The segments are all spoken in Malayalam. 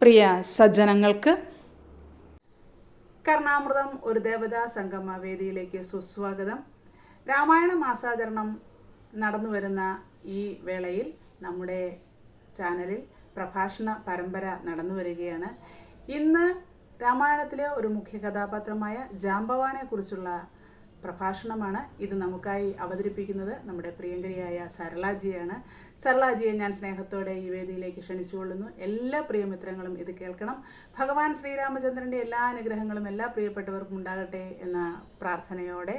പ്രിയ സജ്ജനങ്ങൾക്ക് കർണാമൃതം ഒരു ദേവതാ സംഗമ വേദിയിലേക്ക് സുസ്വാഗതം. രാമായണ മാസാചരണം നടന്നു വരുന്ന ഈ വേളയിൽ നമ്മുടെ ചാനലിൽ പ്രഭാഷണ പരമ്പര നടന്നു വരികയാണ് ഇന്ന് രാമായണത്തിലെ ഒരു മുഖ്യ കഥാപാത്രമായ ജാമ്പവാനെ കുറിച്ചുള്ള പ്രഭാഷണമാണ് ഇത് നമുക്കായി അവതരിപ്പിക്കുന്നത് നമ്മുടെ പ്രിയങ്കരിയായ സരളാജിയാണ്. സരളാജിയെ ഞാൻ സ്നേഹത്തോടെ ഈ വേദിയിലേക്ക് ക്ഷണിച്ചുകൊള്ളുന്നു. എല്ലാ പ്രിയമിത്രങ്ങളും ഇത് കേൾക്കണം. ഭഗവാൻ ശ്രീരാമചന്ദ്രന്റെ എല്ലാ അനുഗ്രഹങ്ങളും എല്ലാ പ്രിയപ്പെട്ടവർക്കും ഉണ്ടാകട്ടെ എന്ന പ്രാർത്ഥനയോടെ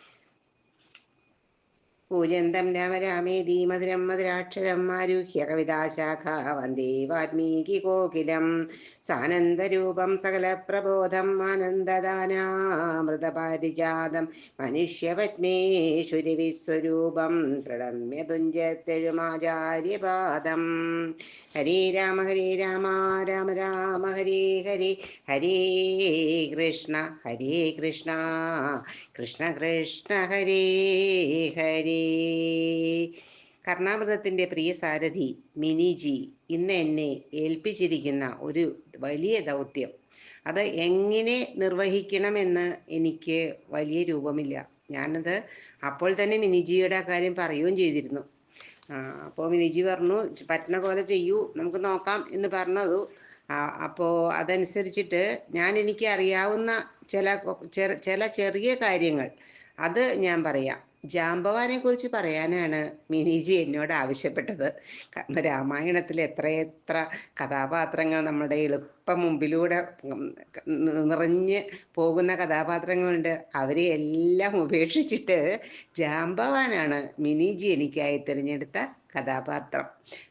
പൂജന്തം രാമ രാമേതി മധുരം മധുരാക്ഷരം ആരുഹ്യ കവിതാശാഖ വന്ദേ വാൽമീകി കോകിലം. സാനന്ദരൂപം സകല പ്രബോധം ആനന്ദദാനാമൃതപാരിജാതം. മനുഷ്യപത്മേശ്വരി വിസ്വരൂപം പ്രണമ്യ തുഞ്ചത്തെഴുമാചാര്യപാദം ഹരേ രാമ ഹരേ രാമ രാമ രാമ ഹരേ ഹരേ ഹരേ കൃഷ്ണ ഹരേ കൃഷ്ണ കൃഷ്ണ കൃഷ്ണ ഹരേ ഹരേ. കർണാമൃതത്തിന്റെ പ്രിയ സാരഥി മിനിജി ഇന്ന് എന്നെ ഏൽപ്പിച്ചിരിക്കുന്ന ഒരു വലിയ ദൗത്യം. അത് എങ്ങനെ നിർവഹിക്കണമെന്ന് എനിക്ക് വലിയ രൂപമില്ല. ഞാനത് അപ്പോൾ തന്നെ മിനിജിയുടെ കാര്യം പറയുകയും ചെയ്തിരുന്നു. അപ്പോൾ മിനിജി പറഞ്ഞു പറ്റണ പോലെ ചെയ്യൂ നമുക്ക് നോക്കാം എന്ന് പറഞ്ഞതു. അപ്പോൾ അതനുസരിച്ചിട്ട് ഞാൻ എനിക്ക് അറിയാവുന്ന ചില ചെറിയ കാര്യങ്ങൾ അത് ഞാൻ പറയാം. ജാമ്പവാനെ കുറിച്ച് പറയാനാണ് മിനിജി എന്നോട് ആവശ്യപ്പെട്ടത്. കാരണം രാമായണത്തിൽ എത്രയെത്ര കഥാപാത്രങ്ങൾ നമ്മുടെ എളുപ്പം മുമ്പിലൂടെ നിറഞ്ഞ് പോകുന്ന കഥാപാത്രങ്ങളുണ്ട്. അവരെ എല്ലാം ഉപേക്ഷിച്ചിട്ട് ജാമ്പവാനാണ് മിനിജി എനിക്കായി തിരഞ്ഞെടുത്ത കഥാപാത്രം.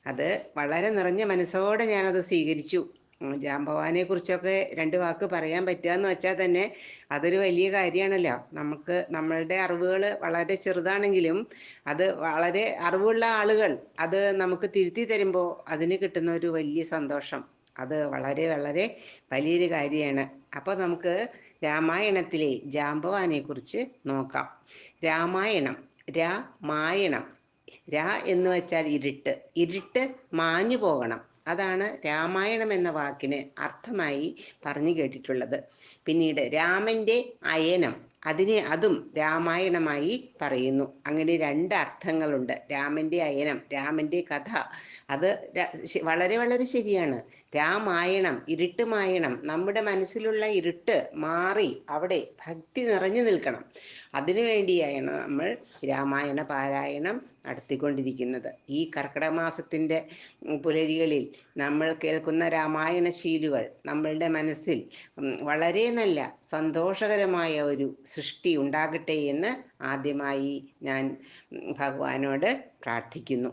അത് വളരെ നിറഞ്ഞ മനസ്സോടെ ഞാനത് സ്വീകരിച്ചു. ജാമ്പവാനെ കുറിച്ചൊക്കെ രണ്ട് വാക്ക് പറയാൻ പറ്റുകയെന്ന് വെച്ചാൽ തന്നെ അതൊരു വലിയ കാര്യമാണല്ലോ നമുക്ക് നമ്മളുടെ അറിവുകൾ വളരെ ചെറുതാണെങ്കിലും അത് വളരെ അറിവുള്ള ആളുകൾ അത് നമുക്ക് തിരുത്തി തരുമ്പോൾ അതിന് കിട്ടുന്ന ഒരു വലിയ സന്തോഷം. അത് വളരെ വളരെ വലിയൊരു കാര്യമാണ് അപ്പോൾ നമുക്ക് രാമായണത്തിലെ ജാമ്പവാനെ കുറിച്ച് നോക്കാം. രാമായണം രാമായണം. രാ എന്ന് വെച്ചാൽ ഇരുട്ട്. ഇരുട്ട് മാഞ്ഞു പോകണം. അതാണ് രാമായണം എന്ന വാക്കിന് അർത്ഥമായി പറഞ്ഞു കേട്ടിട്ടുള്ളത്. പിന്നീട് രാമന്റെ അയനം അതിനെ അതും രാമായണമായി പറയുന്നു. അങ്ങനെ രണ്ട് അർത്ഥങ്ങളുണ്ട്. രാമന്റെ അയനം രാമന്റെ കഥ അത് വളരെ വളരെ ശരിയാണ്. രാമായണം ഇരുട്ടുമായണം നമ്മുടെ മനസ്സിലുള്ള ഇരുട്ട് മാറി അവിടെ ഭക്തി നിറഞ്ഞു നിൽക്കണം. അതിനു വേണ്ടിയാണ് നമ്മൾ രാമായണ പാരായണം നടത്തിക്കൊണ്ടിരിക്കുന്നത്. ഈ കർക്കിടക മാസത്തിന്റെ പുലരികളിൽ നമ്മൾ കേൾക്കുന്ന രാമായണ ശീലുകൾ നമ്മളുടെ മനസ്സിൽ വളരെ നല്ല സന്തോഷകരമായ ഒരു സൃഷ്ടി ഉണ്ടാകട്ടെ എന്ന് ആദ്യമായി ഞാൻ ഭഗവാനോട് പ്രാർത്ഥിക്കുന്നു.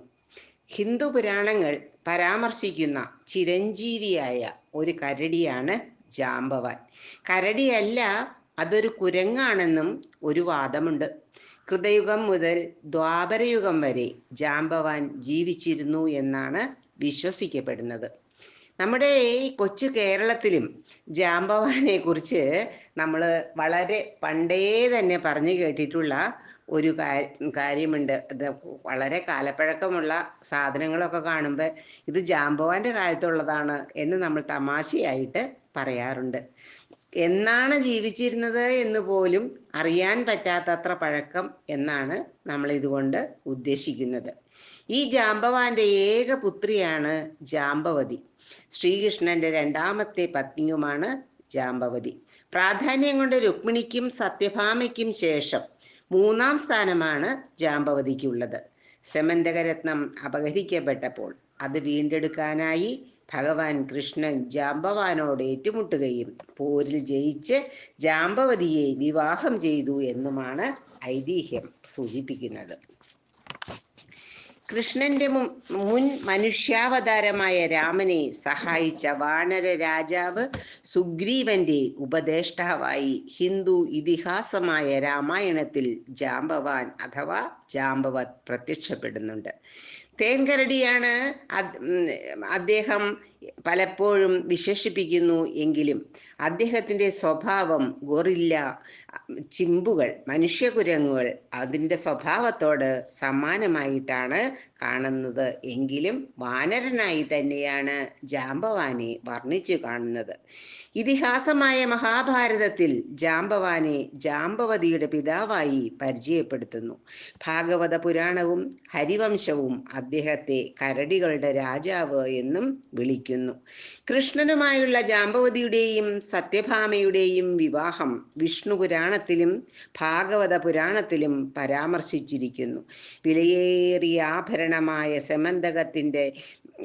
ഹിന്ദു പുരാണങ്ങൾ പരാമർശിക്കുന്ന ചിരഞ്ജീവിയായ ഒരു കരടിയാണ് ജാമ്പവാൻ. കരടിയല്ല അതൊരു കുരങ്ങാണെന്നും ഒരു വാദമുണ്ട്. കൃതയുഗം മുതൽ ദ്വാപരയുഗം വരെ ജാംബവാൻ ജീവിച്ചിരുന്നു എന്നാണ് വിശ്വസിക്കപ്പെടുന്നത്. നമ്മുടെ ഈ കൊച്ചു കേരളത്തിലും ജാംബവാനെ കുറിച്ച് നമ്മൾ വളരെ പണ്ടേ തന്നെ പറഞ്ഞു കേട്ടിട്ടുള്ള ഒരു കാര്യമുണ്ട്. ഇത് വളരെ കാലപ്പഴക്കമുള്ള സാധനങ്ങളൊക്കെ കാണുമ്പോൾ ഇത് ജാമ്പവാന്റെ കാലത്തുള്ളതാണ് എന്ന് നമ്മൾ തമാശയായിട്ട് പറയാറുണ്ട്. എന്നാണ് ജീവിച്ചിരുന്നത് എന്ന് പോലും അറിയാൻ പറ്റാത്തത്ര പഴക്കം എന്നാണ് നമ്മൾ ഇതുകൊണ്ട് ഉദ്ദേശിക്കുന്നത്. ഈ ജാമ്പവാന്റെ ഏക പുത്രിയാണ് ജാംബവതി. ശ്രീകൃഷ്ണന്റെ രണ്ടാമത്തെ പത്നിയുമാണ് ജാംബവതി. പ്രാധാന്യം കൊണ്ട് രുക്മിണിക്കും സത്യഭാമയ്ക്കും ശേഷം മൂന്നാം സ്ഥാനമാണ് ജാമ്പവതിക്കുള്ളത് സെമന്തകരത്നം അപഹരിക്കപ്പെട്ടപ്പോൾ അത് വീണ്ടെടുക്കാനായി ഭഗവാൻ കൃഷ്ണൻ ജാമ്പവാനോട് ഏറ്റുമുട്ടുകയും പോരിൽ ജയിച്ച് ജാമ്പവതിയെ വിവാഹം ചെയ്തു എന്നുമാണ് ഐതിഹ്യം സൂചിപ്പിക്കുന്നത്. കൃഷ്ണന്റെ മുൻ മനുഷ്യാവതാരമായ രാമനെ സഹായിച്ച വാനര രാജാവ് സുഗ്രീവന്റെ ഉപദേഷ്ടാവായി ഹിന്ദു ഇതിഹാസമായ രാമായണത്തിൽ ജാമ്പവാൻ അഥവാ ജാമ്പവത് പ്രത്യക്ഷപ്പെടുന്നുണ്ട്. തേങ്കരടിയാണ് അദ്ദേഹം പലപ്പോഴും വിശേഷിപ്പിക്കുന്നു എങ്കിലും അദ്ദേഹത്തിന്റെ സ്വഭാവം ഗൊറില്ല ചിമ്പുകൾ മനുഷ്യകുരങ്ങുകൾ അതിന്റെ സ്വഭാവത്തോട് സമാനമായിട്ടാണ് കാണുന്നത്. എങ്കിലും വാനരനായി തന്നെയാണ് ജാമ്പവാനെ വർണിച്ചു കാണുന്നത്. ഇതിഹാസമായ മഹാഭാരതത്തിൽ ജാമ്പവാനെ ജാമ്പവതിയുടെ പിതാവായി പരിചയപ്പെടുത്തുന്നു. ഭാഗവത പുരാണവും ഹരിവംശവും അദ്ദേഹത്തെ കരടികളുടെ രാജാവ് എന്നും വിളിക്കുന്നു. കൃഷ്ണനുമായുള്ള ജാമ്പവതിയുടെയും സത്യഭാമയുടെയും വിവാഹം വിഷ്ണു പുരാണത്തിലും ഭാഗവത പുരാണത്തിലും പരാമർശിച്ചിരിക്കുന്നു. വിലയേറിയ ആഭരണമായ സെമന്തകത്തിന്റെ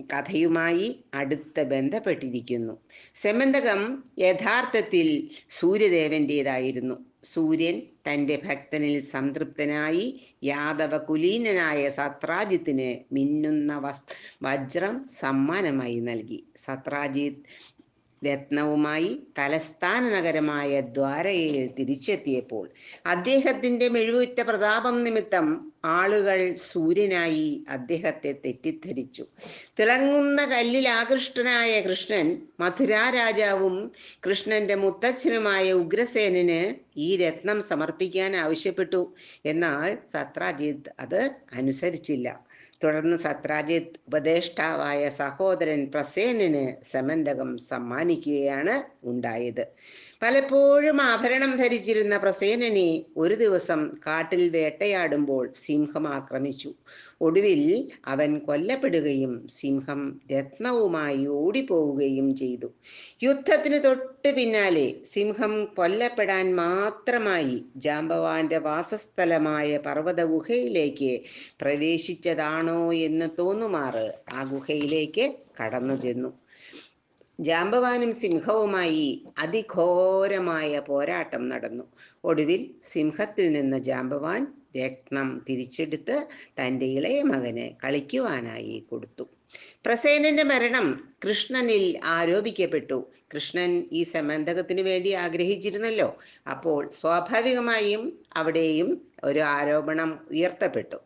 കഥയുമായി അടുത്ത ബന്ധപ്പെട്ടിരിക്കുന്നു. സെമന്തകം യഥാർത്ഥത്തിൽ സൂര്യദേവന്റേതായിരുന്നു സൂര്യൻ തന്റെ ഭക്തനിൽ സംതൃപ്തനായി യാദവ കുലീനനായ സത്രാജിത്തിന് മിന്നുന്ന വസ് വജ്രം സമ്മാനമായി നൽകി. സത്രാജിത്ത് രത്നവുമായി തലസ്ഥാന നഗരമായ ദ്വാരയിൽ തിരിച്ചെത്തിയപ്പോൾ അദ്ദേഹത്തിന്റെ മെഴുകുറ്റ പ്രതാപം നിമിത്തം ആളുകൾ സൂര്യനായി അദ്ദേഹത്തെ തെറ്റിദ്ധരിച്ചു. തിളങ്ങുന്ന കല്ലിൽ ആകൃഷ്ടനായ കൃഷ്ണൻ മധുരാ രാജാവും കൃഷ്ണന്റെ മുത്തച്ഛനുമായ ഉഗ്രസേനന് ഈ രത്നം സമർപ്പിക്കാൻ ആവശ്യപ്പെട്ടു. എന്നാൽ സത്രാജിത്ത് അത് അനുസരിച്ചില്ല. തുടർന്ന് സത്രാജിത്ത് ഉപദേഷ്ടാവായ സഹോദരൻ പ്രസേനന് സമന്തകം സമ്മാനിക്കുകയാണ് ഉണ്ടായത്. പലപ്പോഴും ആഭരണം ധരിച്ചിരുന്ന പ്രസേനനെ ഒരു ദിവസം കാട്ടിൽ വേട്ടയാടുമ്പോൾ സിംഹം ആക്രമിച്ചു. ഒടുവിൽ അവൻ കൊല്ലപ്പെടുകയും സിംഹം രത്നവുമായി ഓടിപ്പോവുകയും ചെയ്തു. യുദ്ധത്തിന് തൊട്ട് പിന്നാലെ സിംഹം കൊല്ലപ്പെടാൻ മാത്രമായി ജാമ്പവാന്റെ വാസസ്ഥലമായ പർവത ഗുഹയിലേക്ക് പ്രവേശിച്ചതാണോ എന്ന് തോന്നുമാറ് ആ ഗുഹയിലേക്ക് കടന്നു ചെന്നു. ജാമ്പവാനും സിംഹവുമായി അതിഘോരമായ പോരാട്ടം നടന്നു. ഒടുവിൽ സിംഹത്തിൽ നിന്ന് ജാമ്പവാൻ രക്തം തിരിച്ചെടുത്ത് തന്റെ ഇളയ മകന് കളിക്കുവാനായി കൊടുത്തു. പ്രസേനന്റെ മരണം കൃഷ്ണനിൽ ആരോപിക്കപ്പെട്ടു. കൃഷ്ണൻ ഈ സമന്തകത്തിന് വേണ്ടി ആഗ്രഹിച്ചിരുന്നല്ലോ. അപ്പോൾ സ്വാഭാവികമായും അവിടെയും ഒരു ആരോപണം ഉയർത്തപ്പെട്ടു.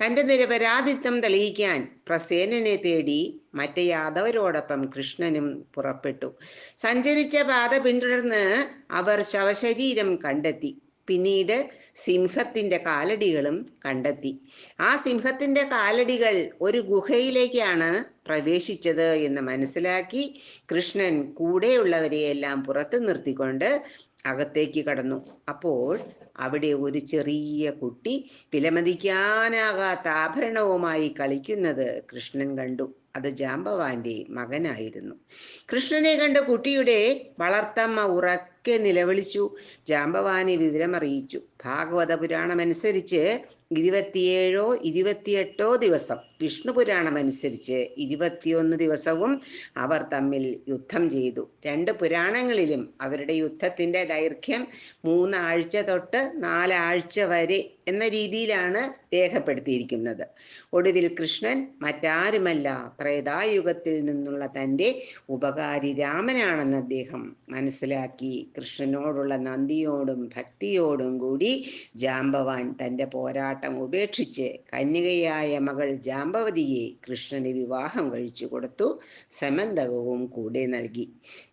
തന്റെ നിരപരാധിത്വം തെളിയിക്കാൻ പ്രസേനനെ തേടി മറ്റേ യാദവരോടൊപ്പം കൃഷ്ണനും പുറപ്പെട്ടു. സഞ്ചരിച്ച പാത പിന്തുടർന്ന് അവർ ശവശരീരം കണ്ടെത്തി. പിന്നീട് സിംഹത്തിന്റെ കാലടികളും കണ്ടെത്തി. ആ സിംഹത്തിന്റെ കാലടികൾ ഒരു ഗുഹയിലേക്കാണ് പ്രവേശിച്ചത് എന്ന് മനസ്സിലാക്കി കൃഷ്ണൻ കൂടെയുള്ളവരെയെല്ലാം പുറത്തു നിർത്തിക്കൊണ്ട് അകത്തേക്ക് കടന്നു. അപ്പോൾ അവിടെ ഒരു ചെറിയ കുട്ടി വിലമതിക്കാനാകാത്ത ആഭരണവുമായി കളിക്കുന്നത് കൃഷ്ണൻ കണ്ടു. അത് ജാമ്പവാന്റെ മകനായിരുന്നു. കൃഷ്ണനെ കണ്ട കുട്ടിയുടെ വളർത്തമ്മ ഉറക്കെ നിലവിളിച്ചു. ജാമ്പവാനെ വിവരമറിയിച്ചു. ഭാഗവത പുരാണമനുസരിച്ച് ഇരുപത്തിയേഴോ ഇരുപത്തിയെട്ടോ ദിവസം. വിഷ്ണു പുരാണം അനുസരിച്ച് ഇരുപത്തിയൊന്ന് ദിവസവും അവർ തമ്മിൽ യുദ്ധം ചെയ്തു. രണ്ട് പുരാണങ്ങളിലും അവരുടെ യുദ്ധത്തിന്റെ ദൈർഘ്യം മൂന്നാഴ്ച തൊട്ട് നാലാഴ്ച വരെ എന്ന രീതിയിലാണ് രേഖപ്പെടുത്തിയിരിക്കുന്നത്. ഒടുവിൽ കൃഷ്ണൻ മറ്റാരുമല്ല ത്രേതായുഗത്തിൽ നിന്നുള്ള തന്റെ ഉപകാരി രാമനാണെന്ന് അദ്ദേഹം മനസ്സിലാക്കി. കൃഷ്ണനോടുള്ള നന്ദിയോടും ഭക്തിയോടും കൂടി ജാമ്പവാൻ തന്റെ പോരാട്ടം ഉപേക്ഷിച്ച് കന്യകയായ മകൾ ജാമ്പവതിയെ കൃഷ്ണന് വിവാഹം കഴിച്ചു കൊടുത്തു സമന്തകവും കൂടെ നൽകി.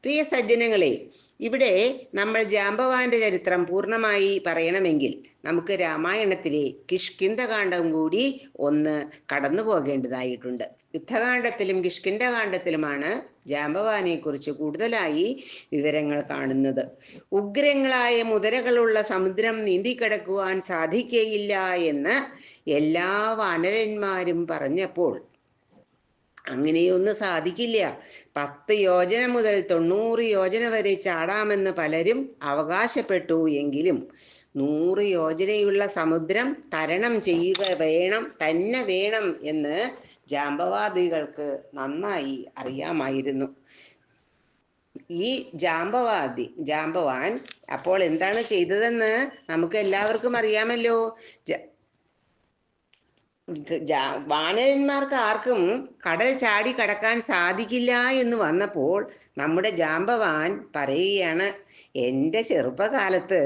പ്രിയ സജ്ജനങ്ങളെ ഇവിടെ നമ്മൾ ജാമ്പവാന്റെ ചരിത്രം പൂർണമായി പറയണമെങ്കിൽ നമുക്ക് രാമായണത്തിലെ കിഷ്കിന്ധകാന്ഡം കൂടി ഒന്ന് കടന്നു പോകേണ്ടതായിട്ടുണ്ട്. യുദ്ധകാന്ഡത്തിലും കിഷ്കിന്ധകാന്ഡത്തിലുമാണ് ജാമ്പവാനെ കുറിച്ച് കൂടുതലായി വിവരങ്ങൾ കാണുന്നത്. ഉഗ്രങ്ങളായ മുതരകളുള്ള സമുദ്രം നീന്തി നീന്തിക്കിടക്കുവാൻ സാധിക്കയില്ല എന്ന് എല്ലാ വാനരന്മാരും പറഞ്ഞപ്പോൾ അങ്ങനെയൊന്നും സാധിക്കില്ല. പത്ത് യോജന മുതൽ തൊണ്ണൂറ് യോജന വരെ ചാടാമെന്ന് പലരും അവകാശപ്പെട്ടു എങ്കിലും നൂറ് യോജനയുള്ള സമുദ്രം തരണം ചെയ്യുക വേണം തന്നെ വേണം എന്ന് ജാമ്പവാദികൾക്ക് നന്നായി അറിയാമായിരുന്നു. ഈ ജാമ്പവാദി ജാമ്പവാൻ അപ്പോൾ എന്താണ് ചെയ്തതെന്ന് നമുക്ക് എല്ലാവർക്കും അറിയാമല്ലോ. വാനരന്മാർക്ക് ആർക്കും കടൽ ചാടി കടക്കാൻ സാധിക്കില്ല എന്ന് വന്നപ്പോൾ നമ്മുടെ ജാമ്പവാൻ പറയുകയാണ് എന്റെ ചെറുപ്പകാലത്ത്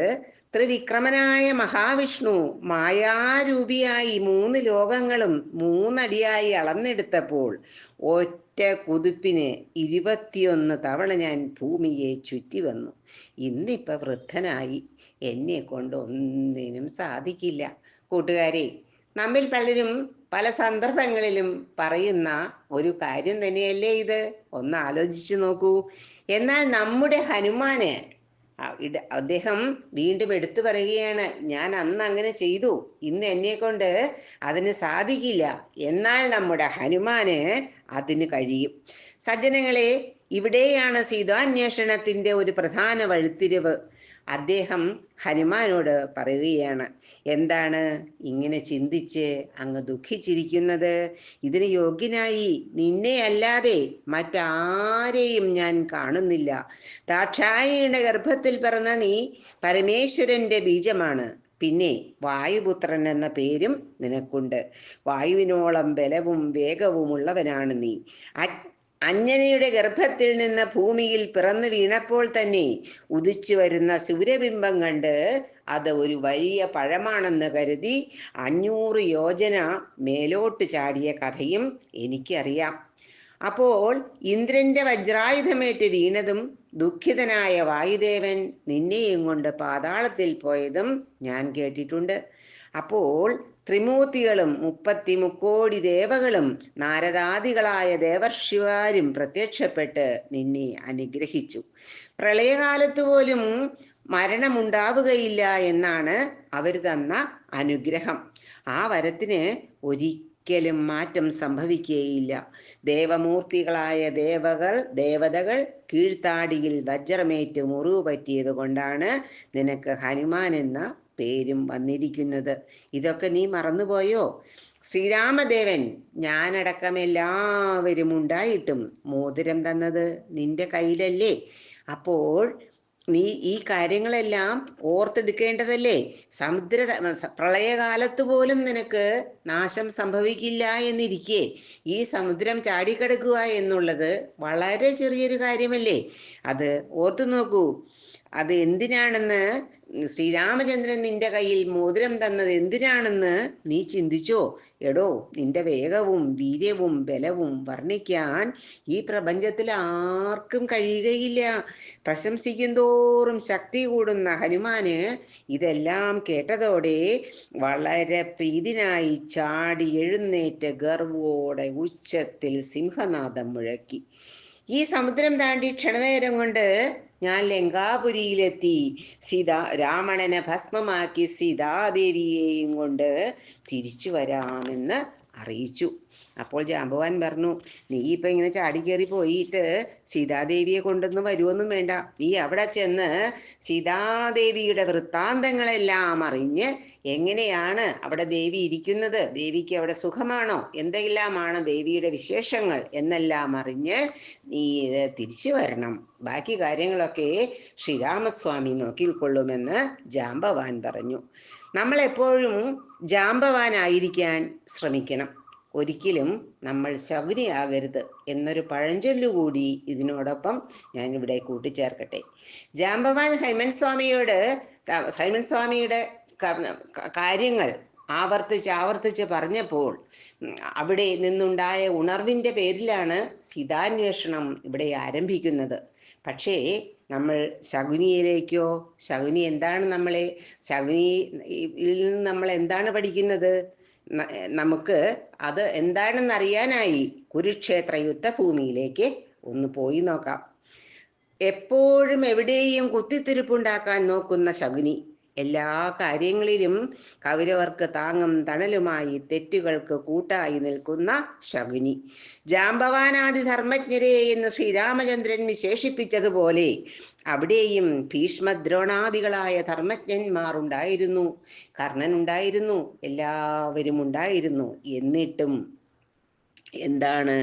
ത്രിവിക്രമനായ മഹാവിഷ്ണു മായാരൂപിയായി മൂന്ന് ലോകങ്ങളും മൂന്നടിയായി അളന്നെടുത്തപ്പോൾ ഒറ്റ കുതിപ്പിന് ഇരുപത്തിയൊന്ന് തവണ ഞാൻ ഭൂമിയെ ചുറ്റി വന്നു. ഇന്നിപ്പോൾ വൃദ്ധനായി. എന്നെ കൊണ്ട് ഒന്നിനും സാധിക്കില്ല. കൂട്ടുകാരെ നമ്മിൽ പലരും പല സന്ദർഭങ്ങളിലും പറയുന്ന ഒരു കാര്യം തന്നെയല്ലേ ഇത്? ഒന്ന് ആലോചിച്ചു നോക്കൂ. എന്നാൽ നമ്മുടെ ഹനുമാന് അദ്ദേഹം വീണ്ടും എടുത്തു പറയുകയാണ് ഞാൻ അന്ന് അങ്ങനെ ചെയ്തു. ഇന്ന് എന്നെ കൊണ്ട് അതിന് സാധിക്കില്ല. എന്നാൽ നമ്മുടെ ഹനുമാന് അതിന് കഴിയും. സജ്ജനങ്ങളെ ഇവിടെയാണ് സീതാന്വേഷണത്തിന്റെ ഒരു പ്രധാന വഴിത്തിരിവ്. അദ്ദേഹം ഹനുമാനോട് പറയുകയാണ് എന്താണ് ഇങ്ങനെ ചിന്തിച്ച് അങ്ങ് ദുഃഖിച്ചിരിക്കുന്നത്? ഇതിന് യോഗ്യനായി നിന്നെ അല്ലാതെ മറ്റാരെയും ഞാൻ കാണുന്നില്ല. ദാക്ഷായണിയുടെ ഗർഭത്തിൽ പിറന്ന നീ പരമേശ്വരന്റെ ബീജമാണ്. പിന്നെ വായുപുത്രൻ എന്ന പേരും നിനക്കുണ്ട്. വായുവിനോളം ബലവും വേഗവും ഉള്ളവനാണ് നീ അഞ്ജനയുടെ ഗർഭത്തിൽ നിന്ന് ഭൂമിയിൽ പിറന്നു വീണപ്പോൾ തന്നെ ഉദിച്ചു വരുന്ന സൂര്യബിംബം കണ്ട് അത് ഒരു വലിയ പഴമാണെന്ന് കരുതി അഞ്ഞൂറ് യോജന മേലോട്ട് ചാടിയ കഥയും എനിക്കറിയാം. അപ്പോൾ ഇന്ദ്രന്റെ വജ്രായുധമേറ്റ് വീണതും ദുഃഖിതനായ വായുദേവൻ നിന്നെയും കൊണ്ട് പാതാളത്തിൽ പോയതും ഞാൻ കേട്ടിട്ടുണ്ട്. അപ്പോൾ ത്രിമൂർത്തികളും മുപ്പത്തി മുക്കോടി ദേവകളും നാരദാദികളായ ദേവർഷിവാരും പ്രത്യക്ഷപ്പെട്ട് നിന്നെ അനുഗ്രഹിച്ചു. പ്രളയകാലത്ത് പോലും മരണമുണ്ടാവുകയില്ല എന്നാണ് അവർ തന്ന അനുഗ്രഹം. ആ വരത്തിന് ഒരിക്കലും മാറ്റം സംഭവിക്കുകയില്ല. ദേവമൂർത്തികളായ ദേവകൾ ദേവതകൾ കീഴ്ത്താടിയിൽ വജ്രമേറ്റ് മുറിവ് പറ്റിയത് കൊണ്ടാണ് നിനക്ക് ഹനുമാൻ എന്ന പേരും വന്നിരിക്കുന്നത്. ഇതൊക്കെ നീ മറന്നുപോയോ? ശ്രീരാമദേവൻ ഞാനടക്കം എല്ലാവരും ഉണ്ടായിട്ടും മോതിരം തന്നത് നിന്റെ കയ്യിലല്ലേ? അപ്പോൾ നീ ഈ കാര്യങ്ങളെല്ലാം ഓർത്തെടുക്കേണ്ടതല്ലേ? സമുദ്ര പ്രളയകാലത്ത് പോലും നിനക്ക് നാശം സംഭവിക്കില്ല എന്നിരിക്കെ ഈ സമുദ്രം ചാടിക്കിടക്കുക എന്നുള്ളത് വളരെ ചെറിയൊരു കാര്യമല്ലേ? അത് ഓർത്തു നോക്കൂ. അത് എന്തിനാണെന്ന് ശ്രീരാമചന്ദ്രൻ നിന്റെ കയ്യിൽ മോതിരം തന്നത് എന്തിനാണെന്ന് നീ ചിന്തിച്ചോ? എടോ നിന്റെ വേഗവും വീര്യവും ബലവും വർണിക്കാൻ ഈ പ്രപഞ്ചത്തിൽ ആർക്കും കഴിയുകയില്ല. പ്രശംസിക്കും തോറും ശക്തി കൂടുന്ന ഹനുമാന് ഇതെല്ലാം കേട്ടതോടെ വളരെ പ്രീതിനായി ചാടി എഴുന്നേറ്റ് ഗർവോടെ ഉച്ചത്തിൽ സിംഹനാദം മുഴക്കി. ഈ സമുദ്രം താണ്ടി ക്ഷണനേരം കൊണ്ട് ഞാൻ ലങ്കാപുരിയിലെത്തി. സീതാ രാമണനെ ഭസ്മമാക്കി സീതാദേവിയെയും കൊണ്ട് തിരിച്ചു വരാമെന്ന് അറിയിച്ചു. അപ്പോൾ ജാമ്പവാൻ പറഞ്ഞു നീ ഇപ്പൊ ഇങ്ങനെ ചാടിക്കേറി പോയിട്ട് സീതാദേവിയെ കൊണ്ടൊന്നും വരുമൊന്നും വേണ്ട. നീ അവിടെ ചെന്ന് സീതാദേവിയുടെ വൃത്താന്തങ്ങളെല്ലാം അറിഞ്ഞ് എങ്ങനെയാണ് അവിടെ ദേവി ഇരിക്കുന്നത്? ദേവിക്ക് അവിടെ സുഖമാണോ? എന്തെല്ലാമാണ് ദേവിയുടെ വിശേഷങ്ങൾ? എന്നെല്ലാം അറിഞ്ഞ് നീ തിരിച്ചു വരണം. ബാക്കി കാര്യങ്ങളൊക്കെ ശ്രീരാമസ്വാമി നോക്കിക്കൊള്ളുമെന്ന് ജാമ്പവാൻ പറഞ്ഞു. നമ്മൾ എപ്പോഴും ജാമ്പവാനായിരിക്കാൻ ശ്രമിക്കണം. ഒരിക്കലും നമ്മൾ ശകുനിയാകരുത് എന്നൊരു പഴഞ്ചൊല്ലുകൂടി ഇതിനോടൊപ്പം ഞാൻ ഇവിടെ കൂട്ടിച്ചേർക്കട്ടെ. ജാമ്പവാൻ ഹൈമൻ സ്വാമിയോട് ഹൈമൻ സ്വാമിയുടെ കാര്യങ്ങൾ ആവർത്തിച്ച് ആവർത്തിച്ച് പറഞ്ഞപ്പോൾ അവിടെ നിന്നുണ്ടായ ഉണർവിന്റെ പേരിലാണ് സീതാന്വേഷണം ഇവിടെ ആരംഭിക്കുന്നത്. പക്ഷേ നമ്മൾ ശകുനിയിലേക്കോ ശകുനി എന്താണ് നമ്മളെ ശകുനിയിൽ നിന്ന് നമ്മൾ എന്താണ് പഠിക്കുന്നത്? നമുക്ക് അത് എന്താണെന്ന് അറിയാനായി കുരുക്ഷേത്ര യുദ്ധഭൂമിയിലേക്ക് ഒന്ന് പോയി നോക്കാം. എപ്പോഴും എവിടെയും കുത്തിത്തിരിപ്പുണ്ടാക്കാൻ നോക്കുന്ന ശകുനി. എല്ലാ കാര്യങ്ങളിലും കൗരവർക്ക് താങ്ങും തണലുമായി തെറ്റുകൾക്ക് കൂട്ടായി നിൽക്കുന്ന ശകുനി. ജാമ്പവാനാദി ധർമ്മജ്ഞരെ എന്ന് ശ്രീരാമചന്ദ്രൻ വിശേഷിപ്പിച്ചതുപോലെ അവിടെയും ഭീഷ്മദ്രോണാദികളായ ധർമ്മജ്ഞന്മാർ ഉണ്ടായിരുന്നു കർണൻ ഉണ്ടായിരുന്നു എല്ലാവരും ഉണ്ടായിരുന്നു എന്നിട്ടും എന്താണ്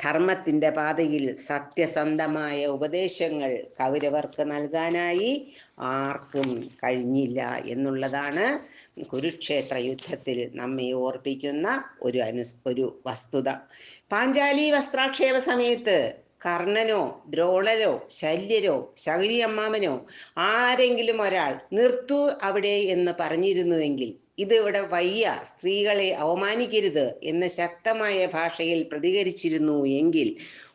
ധർമ്മത്തിന്റെ പാതയിൽ സത്യസന്ധമായ ഉപദേശങ്ങൾ കൗരവർക്ക് നൽകാനായി ആർക്കും കഴിഞ്ഞില്ല എന്നുള്ളതാണ് കുരുക്ഷേത്ര യുദ്ധത്തിൽ നമ്മെ ഓർപ്പിക്കുന്ന ഒരു അനു ഒരു വസ്തുത. പാഞ്ചാലി വസ്ത്രാക്ഷേപ സമയത്ത് കർണനോ ദ്രോണരോ ശല്യരോ ശകുനി അമ്മാവനോ ആരെങ്കിലും ഒരാൾ നിർത്തു അവിടെ എന്ന് പറഞ്ഞിരുന്നുവെങ്കിൽ ഇത് ഇവിടെ വയ്യ. സ്ത്രീകളെ അവമാനിക്കരുത് എന്ന് ശക്തമായ ഭാഷയിൽ പ്രതികരിച്ചിരുന്നു എങ്കിൽ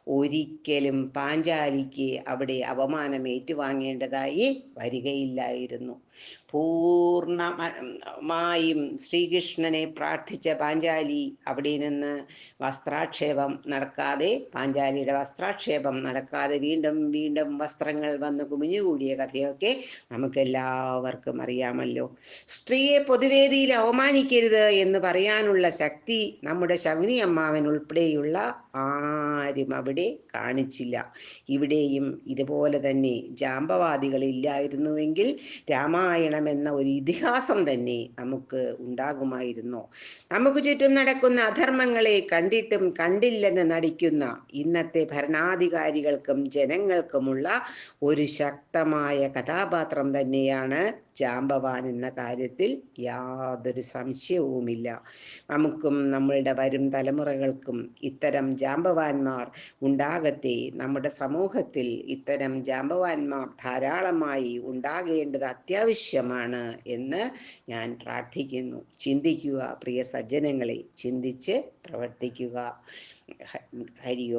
ഒരിക്കലും പാഞ്ചാലിക്ക് അവിടെ അപമാനം ഏറ്റുവാങ്ങേണ്ടതായി വരികയില്ലായിരുന്നു. പൂർണമായും ശ്രീകൃഷ്ണനെ പ്രാർത്ഥിച്ച പാഞ്ചാലി അവിടെ നിന്ന് വസ്ത്രാക്ഷേപം നടക്കാതെ പാഞ്ചാലിയുടെ വസ്ത്രാക്ഷേപം നടക്കാതെ വീണ്ടും വീണ്ടും വസ്ത്രങ്ങൾ വന്ന് കുമിഞ്ഞുകൂടിയ കഥയൊക്കെ നമുക്ക് എല്ലാവർക്കും അറിയാമല്ലോ. സ്ത്രീയെ പൊതുവേദിയിൽ അവമാനിക്കരുത് എന്ന് പറയാനുള്ള ശക്തി നമ്മുടെ ശകുനി അമ്മാവൻ ഉൾപ്പെടെയുള്ള ആരും അവിടെ കാണിച്ചില്ല. ഇവിടെയും ഇതുപോലെ തന്നെ ജാമ്പവാദികൾ ഇല്ലായിരുന്നുവെങ്കിൽ രാമായണം എന്ന ഒരു ഇതിഹാസം തന്നെ നമുക്ക് ഉണ്ടാകുമായിരുന്നു. നമുക്ക് ചുറ്റും നടക്കുന്ന അധർമ്മങ്ങളെ കണ്ടിട്ടും കണ്ടില്ലെന്ന് നടിക്കുന്ന ഇന്നത്തെ ഭരണാധികാരികൾക്കും ജനങ്ങൾക്കുമുള്ള ഒരു ശക്തമായ കഥാപാത്രം തന്നെയാണ് ജാമ്പവാൻ എന്ന കാര്യത്തിൽ യാതൊരു സംശയവുമില്ല. നമുക്കും നമ്മളുടെ വരും തലമുറകൾക്കും ഇത്തരം ജാമ്പവാന്മാർ ഉണ്ടാകട്ടെ. നമ്മുടെ സമൂഹത്തിൽ ഇത്തരം ജാമ്പവാന്മാർ ധാരാളമായി ഉണ്ടാകേണ്ടത് അത്യാവശ്യമാണ് എന്ന് ഞാൻ പ്രാർത്ഥിക്കുന്നു. ചിന്തിക്കുക പ്രിയ സജ്ജനങ്ങളെ ചിന്തിച്ച് പ്രവർത്തിക്കുക. ഹരി